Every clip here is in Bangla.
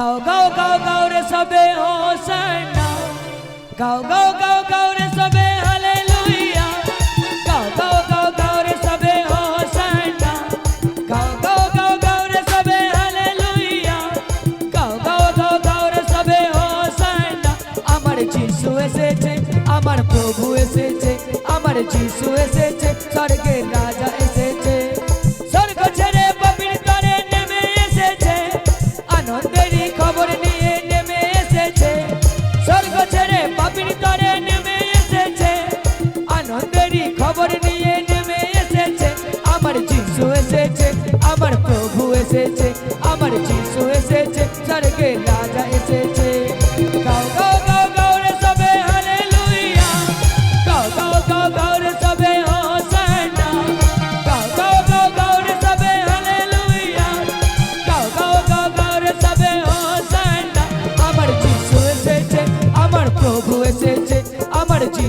গাও গাও গাও গাও রে সবে হোসানা গাও গাও গাও গাও রে সবে হালেলুয়া গাও গাও গাও গাও রে সবে হোসানা গাও গাও গাও গাও রে সবে হালেলুয়া গাও গাও গাও গাও রে সবে হোসানা আমার যিশু এসেছে আমার প্রভু এসেছে আমার যিশু এসেছে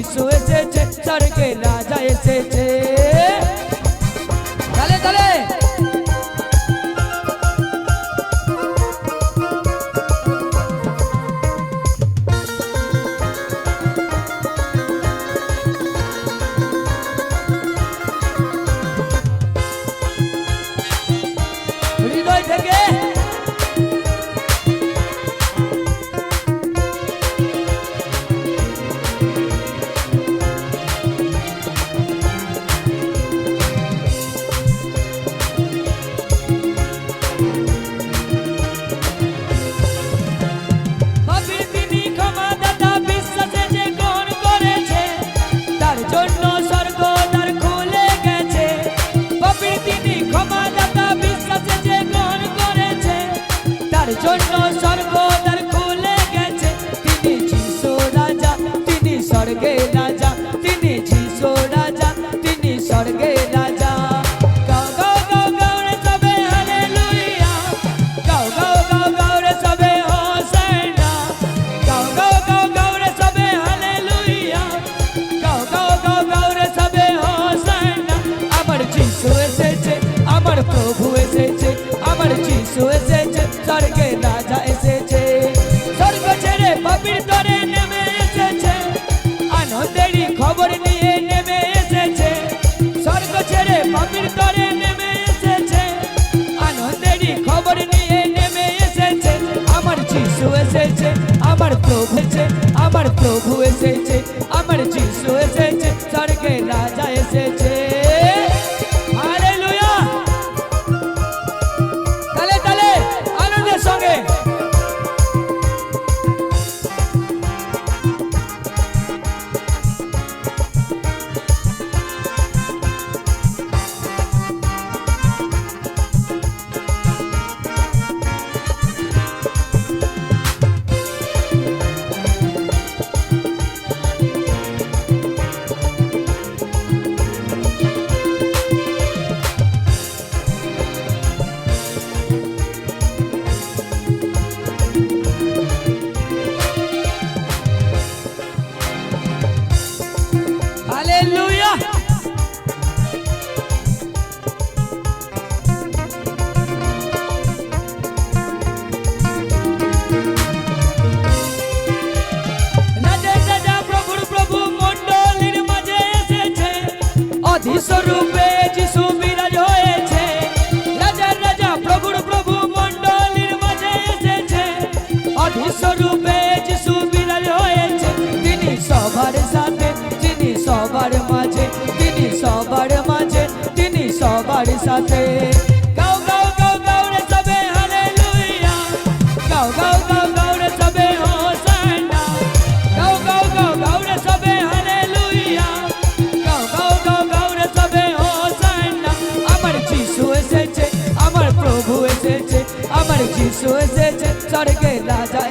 আমার জন্য স্বর্গ দ্বার খুলে গেছে। তিনি যিশু রাজা, তিনি স্বর্গে রাজা, তিনি যিশু রাজা, তিনি স্বর্গে রাজা। গাও গাও গাও গাও রে সবে এসেছে আমার প্রভু এসেছে আমার প্রভু এসেছে আমার যিশু অধিস্বরূপে যিশু বিরাজ হয়েছে, তিনি সবার সাথে, তিনি সবার মাঝে, তিনি সবার মাঝে, তিনি সবার সাথে। গাও গাও গাও গাও রে সবে, হালেলুয়া। গাও গাও গাও গাও রে সবে হোসানা গাও গাও গাও গাও রে সবে, হালেলুয়া। গাও গাও গাও গাও রে সবে হোসানা আমার যিশু এসেছে, আমার প্রভু এসেছে, আমার যিশু এসেছে, স্বর্গে রাজা